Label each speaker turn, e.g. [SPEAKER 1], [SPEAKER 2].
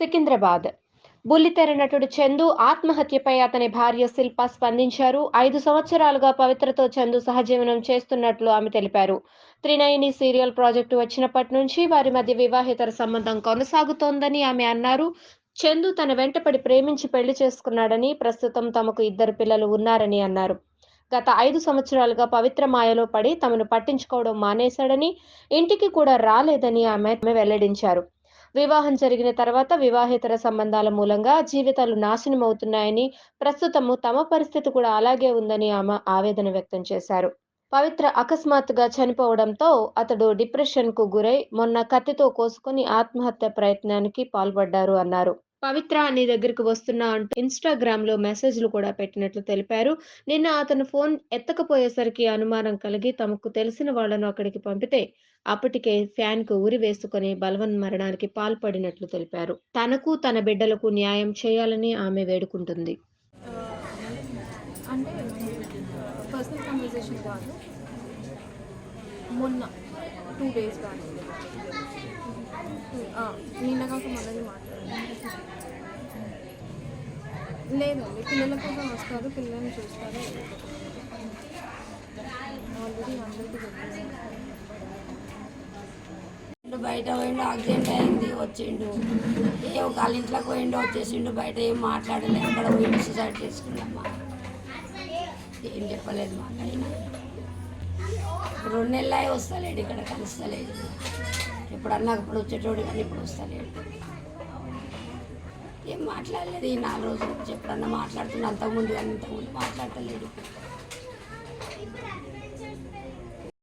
[SPEAKER 1] సికింద్రాబాద్. బుల్లితెర నటుడు చందు ఆత్మహత్యపై అతని భార్య శిల్ప స్పందించారు. ఐదు సంవత్సరాలుగా పవిత్రతో చందు సహజీవనం చేస్తున్నట్లు ఆమె తెలిపారు. త్రినయని సీరియల్ ప్రాజెక్టు వచ్చినప్పటి నుంచి వారి మధ్య వివాహేతర సంబంధం కొనసాగుతోందని ఆమె అన్నారు. చందు తన వెంటపడి ప్రేమించి పెళ్ళి చేసుకున్నాడని ప్రస్తుతం తమకు ఇద్దరు పిల్లలు ఉన్నారని అన్నారు. గత ఐదు సంవత్సరాలుగా పవిత్ర మాయలో పడి తమను పట్టించుకోవడం మానేశాడని ఇంటికి కూడా రాలేదని ఆమె వెల్లడించారు. వివాహం జరిగిన తర్వాత వివాహేతర సంబంధాల మూలంగా జీవితాలు నాశనం అవుతున్నాయని ప్రస్తుతము తమ పరిస్థితి కూడా అలాగే ఉందని ఆమె ఆవేదన వ్యక్తం చేశారు. పవిత్ర అకస్మాత్తుగా చనిపోవడంతో అతడు డిప్రెషన్కు గురై మొన్న కత్తితో కోసుకొని ఆత్మహత్య ప్రయత్నానికి పాల్పడ్డారు అన్నారు. పవిత్ర నీ దగ్గరికి వస్తున్నా అంటూ ఇన్స్టాగ్రామ్లో మెసేజ్లు కూడా పెట్టినట్లు తెలిపారు. నిన్న అతను ఫోన్ ఎత్తకపోయేసరికి అనుమానం కలిగి తమకు తెలిసిన వాళ్ళను అక్కడికి పంపితే అప్పటికే ఫ్యాన్కు ఉరి వేసుకుని బలవన్ మరణానికి పాల్పడినట్లు తెలిపారు. తనకు తన బిడ్డలకు న్యాయం చేయాలని ఆమె వేడుకుంటుంది.
[SPEAKER 2] అంటే పర్సనల్ కాదు. మొన్న టూ డేస్ బ్యాక్ నిన్న కాక మొన్నది మాట్లాడాను లేదండి పిల్లల కోసం వస్తారు పిల్లల్ని చూస్తారు. ఆల్రెడీ అందరికీ
[SPEAKER 3] చెప్పారు బయట పోయిండు యాక్సిడెంట్ అయింది వచ్చిండు. ఏ ఒక వాళ్ళ ఇంట్లోకి పోయిండు వచ్చేసిండు బయట ఏం మాట్లాడలేదు అక్కడ పోయిండు సూసైడ్ చేసుకున్నామ్మా ఏం చెప్పలేదు మా అయినా రెండు నెలలు అయి వస్తలేడు ఇక్కడ కలుస్తలేదు. ఎప్పుడన్నా అప్పుడు వచ్చేటోడు కానీ ఇప్పుడు వస్తలేడు ఏం మాట్లాడలేదు ఈ నాలుగు రోజులు చెప్పన్నా మాట్లాడుతున్నా. అంతకుముందు కానీ ఇంతకుముందు మాట్లాడతలేడు.